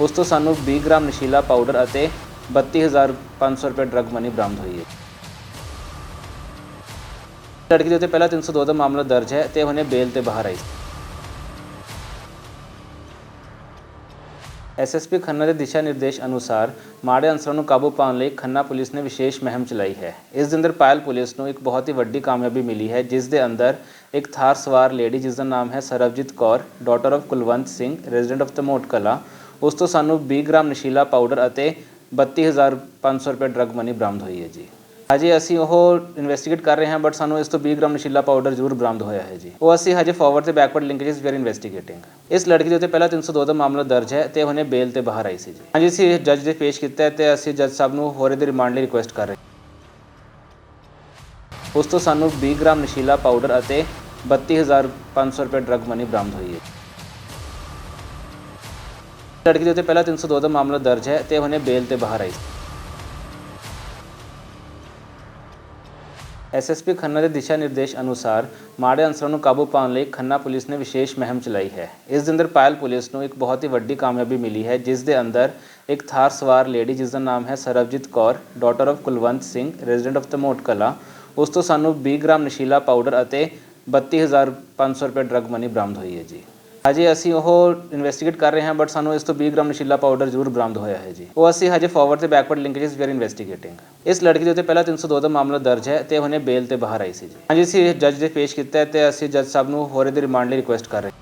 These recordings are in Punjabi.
ਉਸ ਤੋਂ ਸਾਨੂੰ 20 ਗ੍ਰਾਮ ਨਸ਼ੀਲਾ ਪਾਊਡਰ ਅਤੇ 32500 ਰੁਪਏ ਡਰੱਗ ਮਨੀ ਬਰਾਮਦ ਹੋਈ ਹੈ। ਲੜਕੀ ਦੇ ਉੱਤੇ ਪਹਿਲਾ 302 ਦਾ ਮਾਮਲਾ ਦਰਜ ਹੈ ਤੇ ਹੁਣੇ ਬੇਲ ਤੇ ਬਾਹਰ ਆਈ ਐਸਐਸਪੀ ਖੰਨਾ ਦੇ ਦਿਸ਼ਾ ਨਿਰਦੇਸ਼ ਅਨੁਸਾਰ ਮਾੜੇ ਅਨਸਰਾਂ ਨੂੰ ਕਾਬੂ ਪਾਉਣ ਲਈ ਖੰਨਾ ਪੁਲਿਸ ਨੇ ਵਿਸ਼ੇਸ਼ ਮਹਿੰਮ ਚਲਾਈ ਹੈ। ਇਸ ਦੇ ਅੰਦਰ ਪਾਇਲ ਪੁਲਿਸ ਨੂੰ ਇੱਕ ਬਹੁਤ ਹੀ ਵੱਡੀ ਕਾਮਯਾਬੀ ਮਿਲੀ ਹੈ, ਜਿਸ ਦੇ ਅੰਦਰ ਇੱਕ ਥਾਰ ਸਵਾਰ ਲੇਡੀ ਜਿਸ ਦਾ ਨਾਮ ਹੈ Sarabjit Kaur daughter of Kulwant Singh resident of Tamot Kala ਉਸ ਤੋਂ ਸਾਨੂੰ 20 ਗ੍ਰਾਮ ਨਸ਼ੀਲਾ ਪਾਊਡਰ ਅਤੇ 32500 ਰੁਪਏ ਡਰੱਗ ਮਨੀ ਬਰਾਮਦ ਹੋਈ ਹੈ ਜੀ। ਹਜੇ ਅਸੀਂ ਉਹ ਇਨਵੈਸਟੀਗੇਟ ਕਰ ਰਹੇ ਹਾਂ ਬਟ ਸਾਨੂੰ ਇਸ ਤੋਂ 20 ਗ੍ਰਾਮ ਨਸ਼ੀਲਾ ਪਾਊਡਰ ਜ਼ਰੂਰ ਬਰਾਮਦ ਹੋਇਆ ਹੈ ਜੀ। ਉਹ ਅਸੀਂ ਹਜੇ ਫਾਰਵਰਡ ਤੇ backward linkages we are investigating ਇਸ ਲੜਕੀ ਦੇ ਉੱਤੇ ਪਹਿਲਾ 302 ਦਾ ਮਾਮਲਾ ਦਰਜ ਹੈ ਤੇ ਉਹਨੇ ਬੇਲ ਤੇ ਬਾਹਰ ਆਈ ਸੀ ਜੀ। ਹਾਂਜੀ, ਅਸੀਂ ਜੱਜ ਦੇ ਪੇਸ਼ ਕੀਤਾ ਹੈ ਤੇ ਅਸੀਂ ਜੱਜ ਸਾਹਿਬ ਨੂੰ ਹੋਰੇ ਦੇ ਰਿਮਾਂਡ ਲਈ ਰਿਕੁਐਸਟ ਕਰ ਰਹੇ ਉਸ ਤੋਂ ਸਾਨੂੰ 20 ਗ੍ਰਾਮ ਨਸ਼ੀਲਾ ਪਾਊਡਰ ਅਤੇ 32500 ਰੁਪਏ ਡਰੱਗ ਮਨੀ ਬਰਾਮਦ ਹੋਈ ਹੈ ਲੜਕੀ ਦੇ ਉੱਤੇ ਪਹਿਲਾ 302 ਦਾ ਮਾਮਲਾ ਦਰਜ ਹੈ ਤੇ ਉਹਨੇ ਬੇਲ ਤੇ ਬਾਹਰ ਆਈ ਸੀ। ਐਸਐਸਪੀ ਖੰਨਾ ਦੇ ਦਿਸ਼ਾ ਨਿਰਦੇਸ਼ ਅਨੁਸਾਰ ਮਾੜੇ ਅਨਸਰਾਂ ਨੂੰ ਕਾਬੂ ਪਾਉਣ ਲਈ ਖੰਨਾ ਪੁਲਿਸ ਨੇ ਵਿਸ਼ੇਸ਼ ਮਹਿੰਮ ਚਲਾਈ ਹੈ। ਇਸ ਦੇ ਅੰਦਰ ਪਾਇਲ ਪੁਲਿਸ ਨੂੰ ਇੱਕ ਬਹੁਤ ਹੀ ਵੱਡੀ ਕਾਮਯਾਬੀ ਮਿਲੀ ਹੈ, ਜਿਸ ਦੇ ਅੰਦਰ ਇੱਕ ਥਾਰ ਸਵਾਰ ਲੇਡੀ ਜਿਸ ਦਾ ਨਾਮ ਹੈ Sarabjit Kaur daughter of Kulwant Singh resident of Tamot Kala. ਉਸ ਤੋਂ ਸਾਨੂੰ 20 ਗ੍ਰਾਮ ਨਸ਼ੀਲਾ ਪਾਊਡਰ ਅਤੇ 32500 ਰੁਪਏ ਡਰੱਗ ਮਨੀ ਬਰਾਮਦ ਹੋਈ ਹੈ ਜੀ। ਹਜੇ, ਅਸੀਂ ਉਹ ਇਨਵੈਸਟੀਗੇਟ ਕਰ ਰਹੇ ਹਾਂ ਬਟ ਸਾਨੂੰ ਇਸ ਤੋਂ 20 ਗ੍ਰਾਮ ਨਸ਼ੀਲਾ ਪਾਊਡਰ ਜ਼ਰੂਰ ਬਰਾਮਦ ਹੋਇਆ ਹੈ ਜੀ। ਉਹ ਅਸੀਂ ਹਜੇ ਫਾਰਵਰਡ ਤੇ backward linkages we are investigating ਇਸ ਲੜਕੀ ਦੇ ਉੱਤੇ ਪਹਿਲਾ 302 ਦਾ ਮਾਮਲਾ ਦਰਜ ਹੈ ਤੇ ਉਹਨੇ ਬੇਲ ਤੇ ਬਾਹਰ ਆਈ ਸੀ ਜੀ। ਹਾਂਜੀ, ਅਸੀਂ ਜੱਜ ਦੇ ਪੇਸ਼ ਕੀਤਾ ਹੈ ਤੇ ਅਸੀਂ ਜੱਜ ਸਾਹਿਬ ਨੂੰ ਹੋਰੇ ਦੇ ਰਿਮਾਂਡ ਲਈ ਰਿਕੁਐਸਟ ਕਰ ਰਹੇ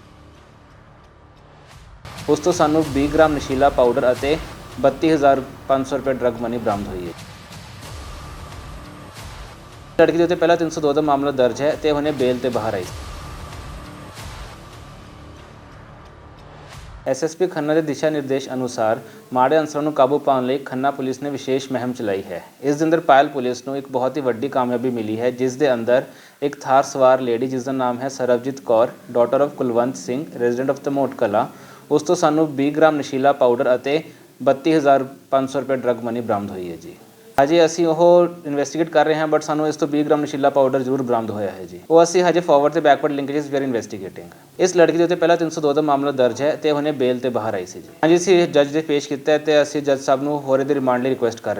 ਉਸ ਤੋਂ ਸਾਨੂੰ 20 ਗ੍ਰਾਮ ਨਸ਼ੀਲਾ ਪਾਊਡਰ ਅਤੇ 32500 ਰੁਪਏ ਡਰੱਗ ਮਨੀ ਬਰਾਮਦ ਹੋਈ ਹੈ। ਲੜਕੀ ਦੇ ਉੱਤੇ ਪਹਿਲਾ 302 ਦਾ ਮਾਮਲਾ ਦਰਜ ਹੈ ਤੇ ਹੁਣੇ ਬੇਲ ਤੇ ਬਾਹਰ ਆਈ ਸੀ। ਐਸਐਸਪੀ ਖੰਨਾ ਦੇ ਦਿਸ਼ਾ ਨਿਰਦੇਸ਼ ਅਨੁਸਾਰ ਮਾੜੇ ਅਨਸਰਾਂ ਨੂੰ ਕਾਬੂ ਪਾਉਣ ਲਈ ਖੰਨਾ ਪੁਲਿਸ ਨੇ ਵਿਸ਼ੇਸ਼ ਮਹਿੰਮ ਚਲਾਈ ਹੈ। ਇਸ ਦੇ ਅੰਦਰ ਪਾਇਲ ਪੁਲਿਸ ਨੂੰ ਇੱਕ ਬਹੁਤ ਹੀ ਵੱਡੀ ਕਾਮਯਾਬੀ ਮਿਲੀ ਹੈ, ਜਿਸ ਦੇ ਅੰਦਰ ਇੱਕ ਥਾਰ ਸਵਾਰ ਲੇਡੀ ਜਿਸ ਦਾ ਨਾਮ ਹੈ Sarabjit Kaur daughter of Kulwant Singh resident of Tamot Kala, ਉਸ ਤੋਂ ਸਾਨੂੰ 20 ਗ੍ਰਾਮ ਨਸ਼ੀਲਾ ਪਾਊਡਰ ਅਤੇ 32500 ਰੁਪਏ ਡਰੱਗ ਮਨੀ ਬਰਾਮਦ ਹੋਈ ਹੈ ਜੀ। ਹਜੇ ਅਸੀਂ ਉਹ ਇਨਵੈਸਟੀਗੇਟ ਕਰ ਰਹੇ ਹਾਂ ਬਟ ਸਾਨੂੰ ਇਸ ਤੋਂ 20 ਗ੍ਰਾਮ ਨਸ਼ੀਲਾ ਪਾਊਡਰ ਜ਼ਰੂਰ ਬਰਾਮਦ ਹੋਇਆ ਹੈ ਜੀ। ਉਹ ਅਸੀਂ ਹਜੇ ਫਾਰਵਰਡ ਤੇ backward linkages we are investigating ਇਸ ਲੜਕੀ ਦੇ ਉੱਤੇ ਪਹਿਲਾ 302 ਦਾ ਮਾਮਲਾ ਦਰਜ ਹੈ ਤੇ ਉਹਨੇ ਬੇਲ ਤੇ ਬਾਹਰ ਆਈ ਸੀ ਜੀ। ਹਾਂਜੀ, ਅਸੀਂ ਜੱਜ ਦੇ ਪੇਸ਼ ਕੀਤਾ ਤੇ ਅਸੀਂ ਜੱਜ ਸਾਹਿਬ ਨੂੰ ਹੋਰੇ ਦੇ ਰਿਮਾਂਡ ਲਈ ਰਿਕੁਐਸਟ ਕਰ ਰਹੇ